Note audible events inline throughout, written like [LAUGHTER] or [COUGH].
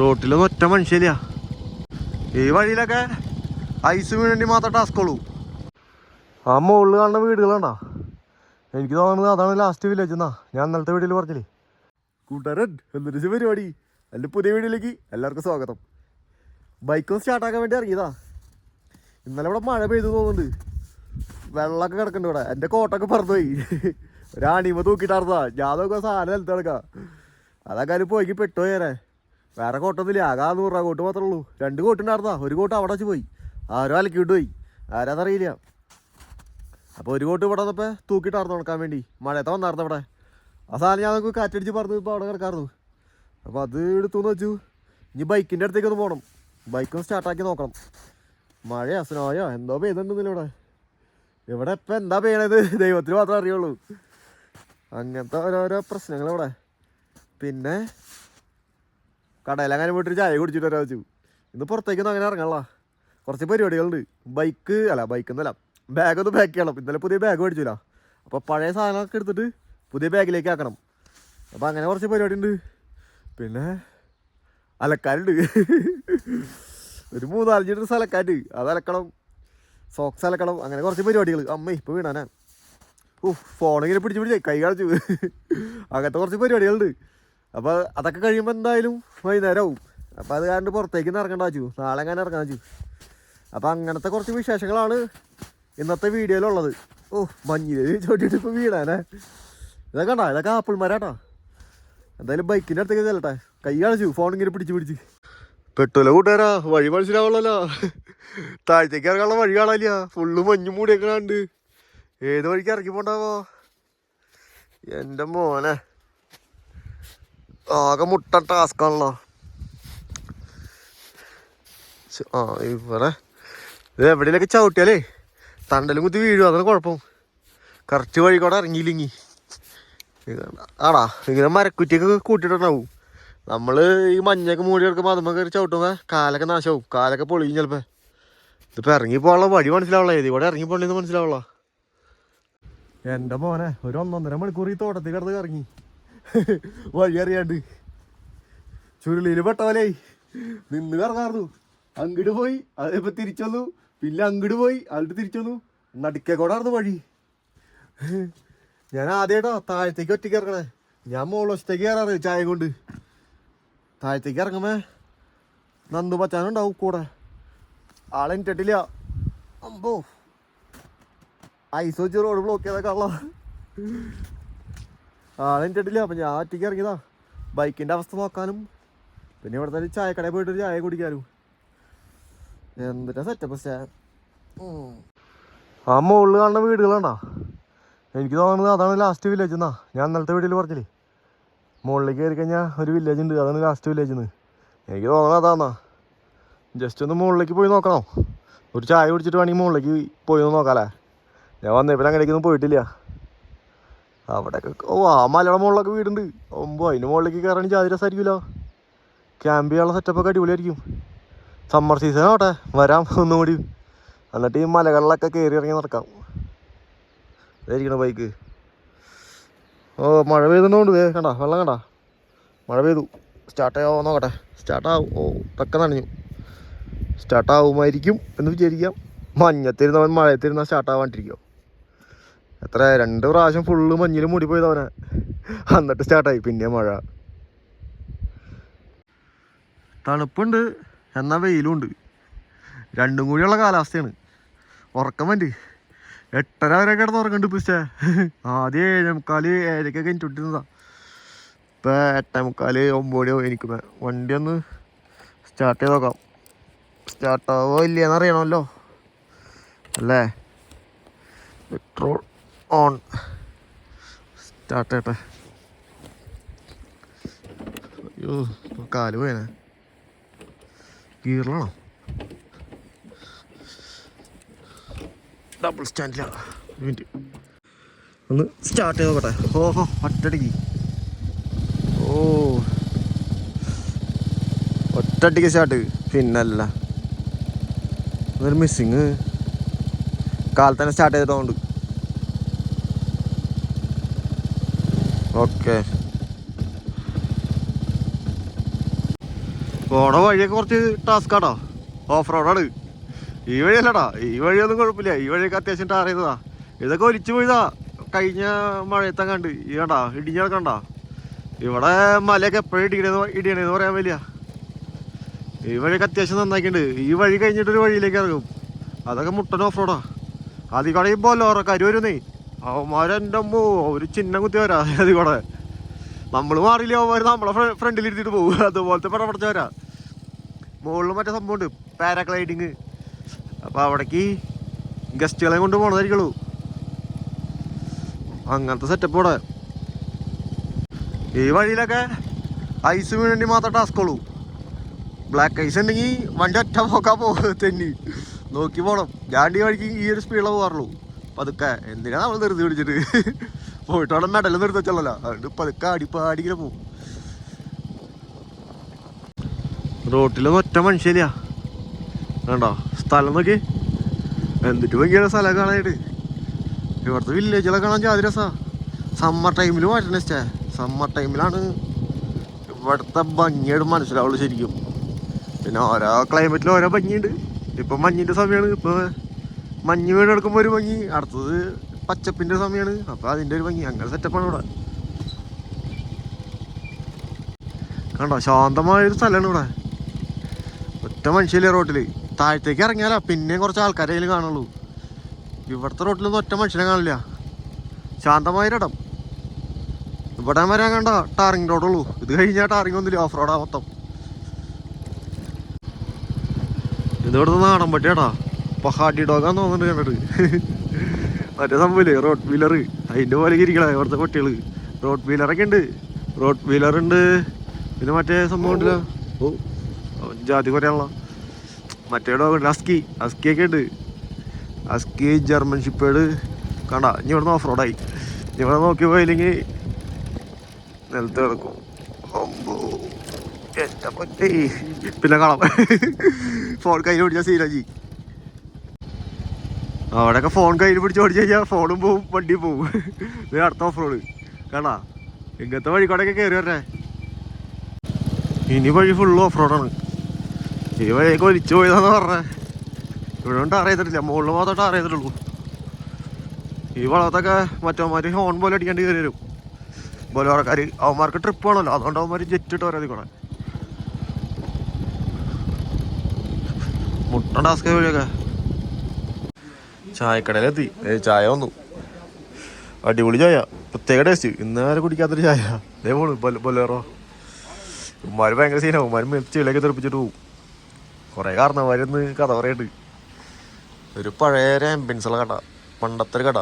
റോട്ടിലൊന്നും ഒറ്റ മനുഷ്യല്ല ഈ വഴിയിലൊക്കെ ഐസ് വീണി മാത്രം ടാസ്ക് ഉള്ളൂ. ആ മുകളിൽ കാണുന്ന വീടുകളാണ്ടാ എനിക്ക് തോന്നുന്നത് അതാണ് ലാസ്റ്റ് വില്ലേജ് എന്നാ ഞാൻ ഇന്നലത്തെ വീട്ടിൽ പറഞ്ഞില്ലേ? കൂട്ടുകാരൻ എന്തൊരു പരിപാടി. എന്റെ പുതിയ വീഡിയോയിലേക്ക് എല്ലാവർക്കും സ്വാഗതം. ബൈക്കും സ്റ്റാർട്ടാക്കാൻ വേണ്ടി ഇറങ്ങിയതാ. ഇന്നലെ ഇവിടെ മഴ പെയ്തു തോന്നുന്നുണ്ട്. വെള്ളമൊക്കെ കിടക്കുന്നുണ്ട് ഇവിടെ. എന്റെ കോട്ടൊക്കെ പറന്നുപോയി. ഒരാണിമ തൂക്കിട്ടാർന്നതാ ഞാൻ നോക്കുക സാധനം നിലത്ത് അതൊക്കെ പോയി പെട്ടുപോയേരെ വേറെ കോട്ടൊന്നുമില്ല. ആകെ നൂറ് കോട്ട് മാത്രമേ ഉള്ളൂ. രണ്ട് കോട്ടുണ്ടായിരുന്നാ. ഒരു കോട്ട് അവിടെ വെച്ച് പോയി. ആരോ അലക്കിയിട്ട് പോയി. ആരാന്നറിയില്ല. അപ്പോൾ ഒരു കോട്ട് ഇവിടെ വന്നപ്പോൾ തൂക്കിയിട്ടായിരുന്നു ഉണക്കാൻ വേണ്ടി. മഴയത്തെ വന്നായിരുന്നു അവിടെ ആ സാധനം ഞാൻ നമുക്ക് കാറ്റടിച്ച് പറഞ്ഞു ഇപ്പോൾ അവിടെ കിടക്കായിരുന്നു. അപ്പോൾ അത് എടുത്തുനിന്ന് വെച്ചു. ഇനി ബൈക്കിന്റെ അടുത്തേക്ക് ഒന്ന് പോകണം ബൈക്കൊന്ന് സ്റ്റാർട്ടാക്കി നോക്കണം. മഴയോ സ്നോയോ എന്തോ പെയ്തുണ്ടെന്നില്ല ഇവിടെ. ഇവിടെ ഇപ്പം എന്താ പെയ്യണത്? ദൈവത്തിന് മാത്രമേ അറിയുള്ളൂ. അങ്ങനത്തെ ഓരോരോ പ്രശ്നങ്ങൾ ഇവിടെ. പിന്നെ കടയിലങ്ങനെ പോയിട്ട് ചായ കുടിച്ചിട്ട് വരാൻ വെച്ചു. ഇന്ന് പുറത്തേക്കൊന്നും അങ്ങനെ ഇറങ്ങാനുള്ള കുറച്ച് പരിപാടികളുണ്ട്. ബൈക്ക് അല്ല ബൈക്ക് എന്നല്ല ബാഗ് ഒന്ന് പാക്ക് ചെയ്യണം. ഇന്നലെ പുതിയ ബാഗ് മേടിച്ചില്ല അപ്പോൾ പഴയ സാധനമൊക്കെ എടുത്തിട്ട് പുതിയ ബാഗിലേക്ക് ആക്കണം. അപ്പോൾ അങ്ങനെ കുറച്ച് പരിപാടി ഉണ്ട് പിന്നെ അലക്കാനുണ്ട്. ഒരു മൂന്നാലഞ്ച് ഡ്രസ് അലക്കാനുണ്ട്. അത് അലക്കണം. സോക്സ് അലക്കണം. അങ്ങനെ കുറച്ച് പരിപാടികൾ അമ്മ ഇപ്പോൾ വീണാനാ. ഓ ഫോണിങ്ങനെ പിടിച്ച് പിടിച്ച് കൈ കാണിച്ചു. അങ്ങനത്തെ കുറച്ച് പരിപാടികളുണ്ട്. അപ്പോൾ അതൊക്കെ കഴിയുമ്പോൾ എന്തായാലും വൈകുന്നേരവും. അപ്പൊ അത് കാരണം പുറത്തേക്ക് ഇറങ്ങണ്ട വെച്ചു നാളെ അങ്ങനെ ഇറങ്ങാൻ വെച്ചു അപ്പോൾ അങ്ങനത്തെ കുറച്ച് വിശേഷങ്ങളാണ് ഇന്നത്തെ വീഡിയോയിലുള്ളത്. ഓ മഞ്ഞിൽ ചോട്ടിട്ട് ഇപ്പോൾ വീടാനേ ഇതൊക്കെ ഉണ്ടോ ഇതൊക്കെ ആപ്പിൾ മരാട്ടാ എന്തായാലും ബൈക്കിന്റെ അടുത്തേക്ക് ചെല്ലട്ടെ. കൈ കാണിച്ചു ഫോൺ ഇങ്ങനെ പിടിച്ച് പിടിച്ച്. പെട്ടല്ലോ കൂട്ടുകാരാ വഴി മനസ്സിലാവുള്ളല്ലോ താഴത്തേക്ക് ഇറങ്ങാനുള്ള വഴി കാണാനില്ല. ഫുള്ള് മഞ്ഞ് മൂടിയൊക്കെ കണ്ട് ഏത് വഴിക്ക് ഇറക്കി പോണ്ടാവോ? എന്റെ മോനെ. ആകെ മുട്ട ടാസ്കാണല്ലോ ശ്ശ്, ആ ഇവിടെ. ഇത് എവിടെയൊക്കെ ചവിട്ടിയാലേ തണ്ടലും കുത്തി വീഴും അതാണ് കുഴപ്പം. കറക്റ്റ് വഴി കൂടെ ഇറങ്ങിയില്ലെങ്കിൽ ആടാ ഇങ്ങനെ മരക്കുറ്റിയൊക്കെ കൂട്ടിയിട്ടുണ്ടാവും. നമ്മൾ ഈ മഞ്ഞൊക്കെ മൂടി കിടക്കുമ്പോൾ അതുമ്പോൾ കയറി ചവിട്ടുമ്പോൾ കാലൊക്കെ നാശമാവും കാലൊക്കെ പൊളിയും ചിലപ്പോൾ ഇതിപ്പോൾ ഇറങ്ങി പോകാനുള്ള വഴി മനസ്സിലാവുള്ള ഏത് ഇവിടെ ഇറങ്ങി പോകണമെന്ന് മനസ്സിലാവുള്ള. എന്റെ മോനെ ഒരു ഒന്നൊന്നര മണിക്കൂർ ഈ തോട്ടത്തിൽ കിടന്ന് ഇറങ്ങി വഴി അറിയാണ്ട് ചുരുളിയിൽ പെട്ട പോലെ നിന്ന് കറങ്ങാറുന്നു അങ്ങോട്ട് പോയി അതിപ്പോ തിരിച്ചു വന്നു. പിന്നെ അങ്ങട് പോയി അതിട്ട് തിരിച്ചു വന്നു. നടുക്കേ കൂടായിരുന്നു വഴി. ഞാൻ ആദ്യമായിട്ടോ താഴത്തേക്ക് ഒറ്റയ്ക്ക് ഇറങ്ങണേ. ഞാൻ മോളൊറ്റയ്ക്ക് കയറാറ് ചായ കൊണ്ട്. താഴത്തേക്ക് ഇറങ്ങുമേ നന്ദു മച്ചാനുണ്ടാവും കൂടെ. ആളെനിട്ടിട്ടില്ല അമ്പോ. ഐസ് വെച്ച് റോഡ് ബ്ലോക്ക് ഉള്ള ആളെനിട്ടിട്ടില്ല അപ്പം ഞാൻ ഒറ്റയ്ക്ക് ഇറങ്ങിയതാ. ബൈക്കിന്റെ അവസ്ഥ നോക്കാനും. പിന്നെ ഇവിടെ തന്നെ ചായക്കടയിൽ പോയിട്ട് ചായ കുടിക്കാനും. എന്തിനാ സെറ്റപ്പ് സ്റ്റാ ആ മുകളിൽ കാണുന്ന വീടുകളാണോ? എനിക്ക് തോന്നുന്നത് അതാണ് ലാസ്റ്റ് വില്ലേജ് എന്നാ ഞാൻ ഇന്നലത്തെ വീട്ടിൽ പറഞ്ഞില്ലേ? മുകളിലേക്ക് കയറി കഴിഞ്ഞാൽ ഒരു വില്ലേജ് ഉണ്ട്. അതാണ് ലാസ്റ്റ് വില്ലേജ് എന്ന് എനിക്ക് തോന്നുന്നത് അതാന്നാ. ജസ്റ്റ് ഒന്ന് മുകളിലേക്ക് പോയി നോക്കണോ. ഒരു ചായ കുടിച്ചിട്ട് വേണമെങ്കിൽ മുകളിലേക്ക് പോയി ഒന്ന് ഞാൻ ഞാൻ അങ്ങനെയൊക്കെ ഒന്നും പോയിട്ടില്ല. അവിടെയൊക്കെ ഓ ആ മലയുടെ മുകളിലൊക്കെ വീടുണ്ട്. ഒമ്പോ അതിന് മുകളിലേക്ക് കയറാൻ ജാതി രസമായിരിക്കുമല്ലോ ക്യാമ്പ് ചെയ്യാനുള്ള സെറ്റപ്പൊക്കെ അടിപൊളിയായിരിക്കും. സമ്മർ സീസൺ ആവട്ടെ വരാം ഒന്നുകൂടി എന്നിട്ട് ഈ മലകളിലൊക്കെ കയറി ഇറങ്ങി നടക്കാം. ഇതായിരിക്കണം ബൈക്ക് ഓ മഴ പെയ്തുകൊണ്ട് വേ കണ്ട വെള്ളം കണ്ട. മഴ പെയ്തു. സ്റ്റാർട്ട് ആവോ നോക്കട്ടെ. സ്റ്റാർട്ടാവും ഓ തക്ക നനഞ്ഞു. സ്റ്റാർട്ടാവുമായിരിക്കും എന്ന് വിചാരിക്കാം. മഞ്ഞത്തിരുന്നവൻ മഴയത്തിരുന്നാൽ സ്റ്റാർട്ടാവാണ്ടിരിക്കുമോ എത്ര രണ്ട് പ്രാവശ്യം ഫുള്ള് മഞ്ഞിൽ മൂടിപ്പോയതവനെ എന്നിട്ട് സ്റ്റാർട്ടായി പിന്നെ മഴ. തണുപ്പുണ്ട് എന്നാൽ വെയിലുണ്ട് രണ്ടും കൂടിയുള്ള കാലാവസ്ഥയാണ്. ഉറക്കം വേണ്ടി. എട്ടര വരെ കിടന്ന് ഉറങ്ങണ്ട് പിസ്റ്റേ ആദ്യം ഏഴേ മുക്കാൽ ഏഴരക്കൊക്കെ എനിട്ടിരുന്നതാ ഇപ്പം എട്ടേ മുക്കാൽ ഒമ്പത് എനിക്ക് വണ്ടി ഒന്ന് സ്റ്റാർട്ട് ചെയ്ത് നോക്കാം. സ്റ്റാർട്ടാവോ ഇല്ലയെന്നറിയണമല്ലോ അല്ലേ? Petrol on. സ്റ്റാർട്ട് ചെയ്യട്ടെ അയ്യോ കാൽ പോയനെ. ഗീറിലാണോ ഡബിൾ സ്റ്റാൻഡിലാണ് ഒന്ന് സ്റ്റാർട്ട് ചെയ്ത് നോക്കട്ടെ. ഓഹോ ഒറ്റടിക്ക് ഓ. ഒറ്റടിക്ക് സ്റ്റാർട്ട് പിന്നല്ല. അതൊരു മിസ്സിങ് കാലത്തന്നെ സ്റ്റാർട്ട് ചെയ്തിട്ടുണ്ട്. ഓക്കെ. പോണ വഴിയൊക്കെ കുറച്ച് ടാസ്ക് ആട്ടോ. ഓഫ് റോഡാണ് ഈ വഴിയല്ലടാ. ഈ വഴിയൊന്നും കുഴപ്പമില്ല. ഈ വഴിയൊക്കെ അത്യാവശ്യം ടാർ ചെയ്തതാ. ഇതൊക്കെ ഒലിച്ചു പോയതാ. കഴിഞ്ഞ മഴയത്തെ കണ്ട് ഈ കണ്ടാ ഇടിഞ്ഞ കണ്ട ഇവിടെ മലയൊക്കെ എപ്പോഴും ഇടിക്കണേന്ന് ഇടിയണേന്ന് പറയാൻ വലിയ ഈ വഴിയൊക്കെ അത്യാവശ്യം നന്നാക്കിയിട്ടുണ്ട് ഈ വഴി കഴിഞ്ഞിട്ടൊരു വഴിയിലേക്ക് ഇറങ്ങും. അതൊക്കെ മുട്ടൻ ഓഫ് റോഡാ അതിൽ കൂടെ ഈ ബോലോറ കരു വരുന്നേ. അവന്മാരെന്റെ ഒരു ചിഹ്നം കുത്തി വരാ. അതിൽ കൂടെ നമ്മൾ മാറിയില്ല അവന്മാർ നമ്മളെ ഫ്രണ്ടിൽ ഇരുത്തിട്ട് പോകും അതുപോലത്തെ പടം പടച്ച വരാ. മുകളിൽ മറ്റേ സംഭവമുണ്ട് പാരാഗ്ലൈഡിങ്. അപ്പോൾ അവിടേക്ക് ഗസ്റ്റുകളെ കൊണ്ട് പോണതായിരിക്കുള്ളൂ. അങ്ങനത്തെ സെറ്റപ്പ് ഇവിടെ. ഈ വഴിയിലൊക്കെ ഐസ് വീണി മാത്രം ടാസ്ക് ഉള്ളൂ. ബ്ലാക്ക് ഐസ് ഉണ്ടെങ്കിൽ വണ്ടി ഒറ്റ പോക്കാ പോകും തെന്നി. നോക്കി പോകണം ഞാൻ ഈ വഴിക്ക് ഈ ഒരു സ്പീഡിലാണ് പോകാറുള്ളൂ പതുക്കെ. എന്തിനാ നമ്മൾ നിർത്തി പിടിച്ചിട്ട്? പോയിട്ട് അവിടെ മെഡൽ നിർത്തി വെച്ചല്ലോ അതുകൊണ്ട് പതുക്കെ അടിപ്പാടി പോകും റോട്ടിലൊന്നും ഒറ്റ മനുഷ്യല്ല വേണ്ടോ സ്ഥലം നോക്കി. എന്നിട്ട് ഭയങ്കര സ്ഥലം കാണാനായിട്ട്? ഇവിടുത്തെ വില്ലേജിലൊക്കെ കാണാൻ ജാതി രസാ. സമ്മർ ടൈമിൽ മാറ്റണ ഇഷ്ടേ സമ്മർ ടൈമിലാണ് ഇവിടുത്തെ ഭംഗിയായിട്ട് മനസ്സിലാവുള്ളൂ ശരിക്കും. പിന്നെ ഓരോ ക്ലൈമറ്റിൽ ഓരോ ഭംഗിയുണ്ട്. ഇപ്പം മഞ്ഞിന്റെ സമയമാണ് ഇപ്പോൾ മഞ്ഞ് വീട് എടുക്കുമ്പോൾ ഒരു ഭംഗി. അടുത്തത് പച്ചപ്പിന്റെ സമയമാണ് അപ്പോൾ അതിന്റെ ഒരു ഭംഗി. അങ്ങനെ സെറ്റപ്പാണ് ഇവിടെ. കണ്ടോ? ശാന്തമായൊരു സ്ഥലമാണ് ഇവിടെ. ഒറ്റ മനുഷ്യല്ലേ റോട്ടിൽ താഴത്തേക്ക് ഇറങ്ങിയാലോ പിന്നെയും കുറച്ച് ആൾക്കാരെ അതിൽ കാണുള്ളൂ. ഇവിടുത്തെ റോട്ടിലൊന്നും ഒറ്റ മനുഷ്യനെ കാണില്ല. ശാന്തമായൊരിടം ഇവിടെ വരാൻ കണ്ട ടാറിങ് റോഡുള്ളൂ. ഇത് കഴിഞ്ഞാൽ ടാറിങ് ഒന്നുമില്ല. ഓഫ് റോഡാ മൊത്തം. ഇതിവിടുത്തെ നാടൻ പട്ടിയാടാ പഹാഡി ഡോഗാന്ന് തോന്നുന്നുണ്ട് കണ്ടിട്ട് മറ്റേ സംഭവമില്ലേ റോഡ് വീലർ അതിന്റെ പോലെ ഇരിക്കണ ഇവിടുത്തെ പട്ടികൾ റോഡ് വീലറൊക്കെ ഉണ്ട്. റോഡ് വീലർ ഉണ്ട്. പിന്നെ മറ്റേ സംഭവം ഉണ്ടല്ലോ. ഓ ജാതി കുറയാനുള്ള മറ്റേ ഡോഗ് ഉണ്ട് അസ്കി ഒക്കെ ഉണ്ട്. അസ്കി ജർമ്മൻ ഷിപ്പേഡ് കണ്ട ഇനി ഇവിടുന്ന് ഓഫ് റോഡായി ഇവിടെ നോക്കി പോയില്ലെങ്കിൽ നിലത്ത് കിടക്കും. പിന്നെ. കാണാം. ഫോൺ കയ്യിൽ പിടിച്ച സീരാജി അവിടെയൊക്കെ ഫോൺ കയ്യിൽ പിടിച്ച് ഓടിച്ചു കഴിഞ്ഞാൽ ഫോണും പോവും വണ്ടിയും പോവും. ഇത് അടുത്ത ഓഫ് റോഡ് കാണാ ഇങ്ങനത്തെ വഴിക്കോടൊക്കെ കയറി വരണേ. ഇനി വഴി ഫുള്ള് ഓഫ് റോഡാണ് ഈ വഴിയൊക്കെ ഒലിച്ചു പോയതാന്ന് പറഞ്ഞേ. ഇവിടെ കൊണ്ട് ചെയ്തിട്ടില്ല. മുകളിൽ മാത്രം ടാർ ചെയ്തിട്ടുള്ളൂ. ഈ വളർത്തൊക്കെ മറ്റവന്മാർ ഹോൺ പോലെ അടിക്കേണ്ടി കയറി വരും. ബോലോറക്കാർ അവന്മാർക്ക് ട്രിപ്പ് ആണല്ലോ അതുകൊണ്ട് അവന്മാർ ജെറ്റ് ഇട്ട് വരാതി കൂടെ ടാസ്ക് വഴിയൊക്കെ. ചായക്കടയിലെത്തി. ചായ വന്നു. അടിപൊളി ചായ. പ്രത്യേക ടേസ്റ്റ് ഇന്നേരെ കുടിക്കാത്തൊരു ചായ. അതേ പോണു പൊല്ലേറോ ഉമ്മാര് ഭയങ്കര സീനാവും ഉമ്മാരും മെച്ച ഇളയൊക്കെ തെറിപ്പിച്ചിട്ട് പോകും കുറേ കാരണവന്മാരിന്ന് കഥ പറയുന്നുണ്ട് ഒരു പഴയ ആംബിൻസുള്ള കട. പണ്ടത്തെ ഒരു കട.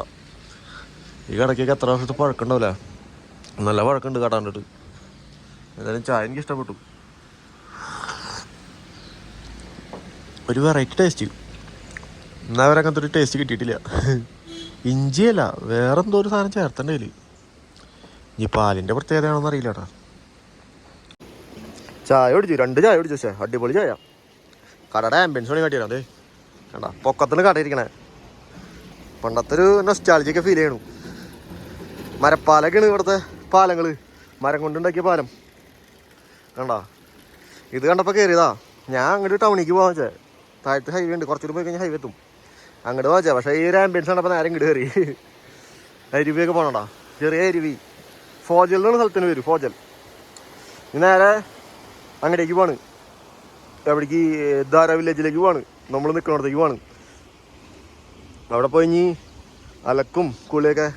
ഈ കടയ്ക്കൊക്കെ എത്ര വർഷത്തെ പഴക്കുണ്ടാവില്ല നല്ല പഴക്കമുണ്ട് കട കണ്ടിട്ട്. എന്തായാലും ചായ എനിക്ക് ഇഷ്ടപ്പെട്ടു. ഒരു വെറൈറ്റി ടേസ്റ്റ് എന്നാ വരെ അങ്ങനത്തെ ഒരു ടേസ്റ്റ് കിട്ടിയിട്ടില്ല. ഇഞ്ചിയല്ല വേറെ എന്തോ ഒരു സാധനം ചേർത്തണ്ടേ ഇല്ല ഇനി പാലിന്റെ പ്രത്യേകതയാണെന്ന് അറിയില്ല കേട്ടോ ചായ കുടിച്ചു രണ്ട് ചായ കുടിച്ചു പക്ഷേ അടിപൊളി ചായ. കടയുടെ ആംബിയൻസ് വേണമെങ്കിൽ കാട്ടിയാ അതെ കണ്ട പൊക്കത്തിൽ കടയിരിക്കണേ പണ്ടത്തെ ഒരു നൊസ്റ്റാളജിയൊക്കെ ഫീൽ ചെയ്യണു. മരപ്പാലൊക്കെയാണ് ഇവിടുത്തെ പാലങ്ങൾ മരം കൊണ്ടുണ്ടാക്കിയ പാലം. കണ്ട? ഇത് കണ്ടപ്പോൾ കയറിയതാ ഞാൻ അങ്ങോട്ട് ടൗണിലേക്ക് പോകാൻ വെച്ചേ. താഴത്ത് ഹൈവേ ഉണ്ട് കുറച്ചുകൂടി പോയി കഴിഞ്ഞാൽ ഹൈവേ എത്തും. അങ്ങോട്ട് വാച്ചാ പക്ഷേ ഈ ഒരു ആംബിയൻസ് കണ്ടപ്പോൾ നേരം ഇങ്ങോട്ട് കയറി അരുവിയൊക്കെ പോകണടാ ചെറിയ അരുവി. ഫോജൽ എന്നുള്ള സ്ഥലത്തിന് വരും ഫോജൽ. നേരെ അങ്ങോട്ടേക്ക് പോവാണ് എവിടേക്ക് ധാര വില്ലേജിലേക്ക് പോവാണ് നമ്മൾ നിൽക്കണടത്തേക്ക് പോവാണ് അവിടെ പോയി ഇനി അലക്കും കുളിയൊക്കെ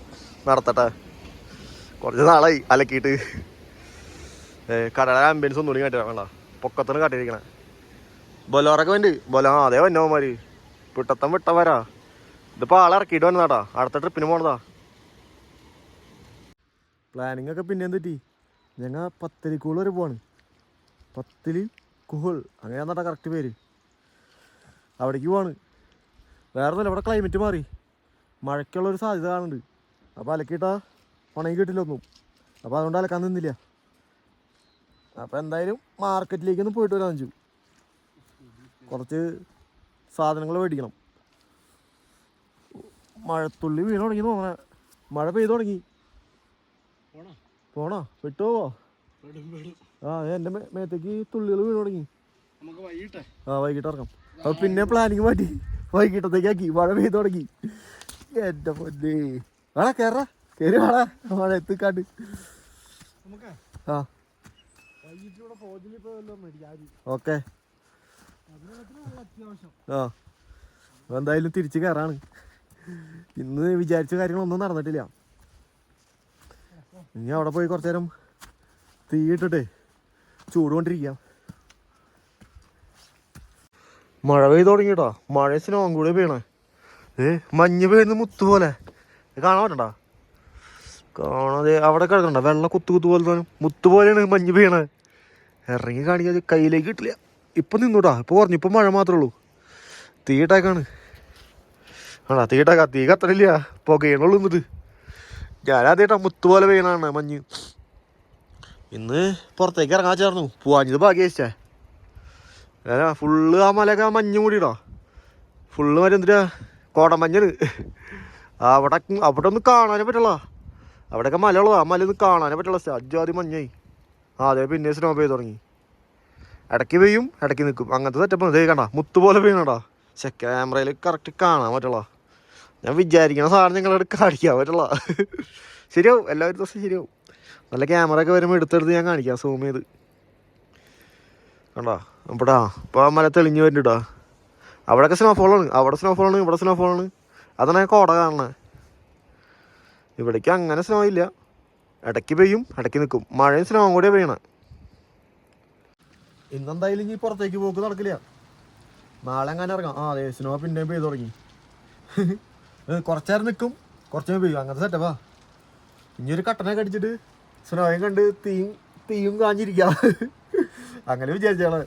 നടത്തട്ടെ. കുറച്ച് നാളായി അലക്കിയിട്ട്. കടയുടെ ആംബിയൻസ് ഒന്നുകൂടി കാട്ടിയാ വേണ്ട. പൊക്കത്തിന് കാട്ടിയിരിക്കണേ. ബൊലോറൊക്കെ വേണ്ടി ബൊലോ അതേ വന്നവന്മാര്. പിട്ടത്തം വിട്ടവരാ. ഇതിപ്പോൾ ആളെ ഇറക്കിയിട്ട് വന്നതാട്ടാ അടുത്ത ട്രിപ്പിന് പോണതാ. പ്ലാനിങ് ഒക്കെ പിന്നെ തെറ്റി. ഞങ്ങൾ പത്തരിക്കൂൾ വരെ പോവാണ്. പത്തിൽ കുഹൾ. അങ്ങനെ എന്നാട്ടാ കറക്റ്റ് പേര്. അവിടേക്ക് പോവാണ്. വേറെ ഒന്നുമില്ല ഇവിടെ ക്ലൈമറ്റ് മാറി. മഴയ്ക്കുള്ളൊരു സാധ്യത കാണുന്നുണ്ട്. അപ്പോൾ അലക്കിയിട്ടാ ഉണങ്ങി കിട്ടില്ല ഒന്നും. അപ്പോൾ അതുകൊണ്ട് അലക്കാൻ നിന്നില്ല. അപ്പോൾ എന്തായാലും മാർക്കറ്റിലേക്കൊന്ന് പോയിട്ട് വരാൻ വെച്ചു കുറച്ച് സാധനങ്ങൾ മേടിക്കണം. മഴത്തുള്ളി വീണ് തുടങ്ങി തോന്നണ. മഴ പെയ്തു തുടങ്ങി. പോണോ? വിട്ടുപോവോ ആ എന്റെ മേത്തേക്ക് തുള്ളികൾ വീണ് തുടങ്ങി. ആ വൈകിട്ട് ഇറങ്ങാം അപ്പൊ പിന്നെ പ്ലാനിങ് മാറ്റി. വൈകിട്ടത്തേക്ക് ആക്കി. മഴ പെയ്തു തുടങ്ങി. എന്റെ പൊന്നെ. വേണ കേറ. കേറി വേണ മഴ എത്തിക്കാണ്ട്. ആ. ഓക്കെ. ആ. എന്തായാലും തിരിച്ചു കയറാണ് ഇന്ന് വിചാരിച്ച കാര്യങ്ങളൊന്നും നടന്നിട്ടില്ല. ഇനി അവിടെ പോയി കുറച്ചു നേരം തീയിട്ടിട്ടേ ചൂടുകൊണ്ടിരിക്കാം. ചൂട് കൊണ്ടിരിക്കാം മഴ പെയ്ത് തുടങ്ങിട്ടോ. മഴ സ്നോം കൂടെ പെയ്യണേ. ഏ മഞ്ഞ് പെയ്യുന്ന മുത്ത് പോലെ. ഇത് കാണാൻ പറ്റണ്ട? കാണാതെ അവിടെ കിടക്കണ്ട. വെള്ളം കുത്തു കുത്തു പോലെ തോന്നും മുത്ത് പോലെയാണ് മഞ്ഞ് പെയ്യണേ. ഇറങ്ങി കാണിക്കാതെ കയ്യിലേക്ക് കിട്ടില്ല. ഇപ്പം നിന്നൂട്ടാ ഇപ്പോൾ പറഞ്ഞു ഇപ്പം മഴ മാത്രമേ ഉള്ളൂ. തീയിട്ടേക്കാണ്. ആണോ തീയിട്ടേക്കാ. തീ കത്തണില്ല. പുകയണുള്ളൂ എന്നിട്ട് ഞാനാദ്യമായിട്ടാ മുത്തുപോലെ പെയ്യണാണ് മഞ്ഞ്. ഇന്ന് പുറത്തേക്ക് ഇറങ്ങാൻ ചേർന്നു പോവാഞ്ഞത് ഭാഗ്യച്ചേ അല്ല ഫുള്ള് ആ മലയൊക്കെ ആ മഞ്ഞ് മൂടിയിടാ ഫുള്ള് മരം എന്തിനാ? കോടമഞ്ഞാണ് അവിടെ അവിടെ ഒന്ന് കാണാനേ പറ്റുള്ള. അവിടെയൊക്കെ മലയുള്ളതാ. ആ മല ഒന്ന് കാണാനേ പറ്റുള്ള. അജാതി മഞ്ഞായി. അതെ പിന്നെ സ്നോ പെയ്ത് തുടങ്ങി. ഇടയ്ക്ക് പെയ്യും ഇടയ്ക്ക് നിൽക്കും അങ്ങനത്തെ സെറ്റപ്പ് ഇതേ കണ്ട മുത്ത് പോലെ പെയ്യണടാ പക്ഷെ ക്യാമറയിൽ കറക്റ്റ് കാണാൻ പറ്റുള്ള ഞാൻ വിചാരിക്കണ സാധനം ഞങ്ങളവിടെ കാണിക്കാൻ പറ്റുള്ള ശരിയാവും. എല്ലാവരും ദിവസം ശരിയാവും. നല്ല ക്യാമറ ഒക്കെ വരുമ്പോൾ എടുത്തെടുത്ത് ഞാൻ കാണിക്കാം. സൂം ചെയ്ത്. കണ്ടാ? അപ്പടാ ഇപ്പോൾ മല തെളിഞ്ഞു വരുന്നുണ്ടാ അവിടെയൊക്കെ സ്നോഫോളാണ് അവിടെ സ്നോഫോളാണ് ഇവിടെ സ്നോഫോളാണ് അതാണ് കോട കാണണേ. ഇവിടേക്ക് അങ്ങനെ സ്നോ ഇല്ല. ഇടയ്ക്ക് പെയ്യും ഇടയ്ക്ക് നിൽക്കും മഴയും സ്നോവും കൂടെ പെയ്യണേ. ഇന്നെന്തായാലും ഇനി പുറത്തേക്ക് പോക്ക് നടക്കില്ല. നാളെ എങ്ങനെ ഇറങ്ങാം. ആ അതെ സ്നോ പിന്നെയും പെയ്ത് തുടങ്ങി. [LAUGHS] കുറച്ചേരം നിൽക്കും കുറച്ചേരം പെയ്യും അങ്ങനത്തെ സെറ്റപ്പാ ഇനി ഒരു കട്ടനൊക്കെ അടിച്ചിട്ട് സ്നോയും കണ്ട് തീയും തീയും കാഞ്ഞിരിക്കാം. [LAUGHS] അങ്ങനെ വിചാരിച്ചാണ്.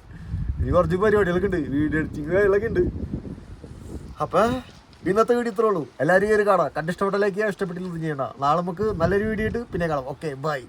ഇനി കുറച്ച് പരിപാടികളൊക്കെ ഉണ്ട്. വീഡിയോ എഡിറ്റിങ് കാര്യങ്ങളൊക്കെ ഉണ്ട്. അപ്പൊ ഇന്നത്തെ വീഡിയോ ഇത്രേ ഉള്ളൂ. എല്ലാവരും കയറി കാണാം. കണ്ടിഷ്ടപ്പെട്ട ലൈക്ക് ഇഷ്ടപ്പെട്ടില്ല ചെയ്യണ്ട. നാളെ നമുക്ക് നല്ലൊരു വീഡിയോ ഇട്ട് പിന്നെ കാണാം. Okay bye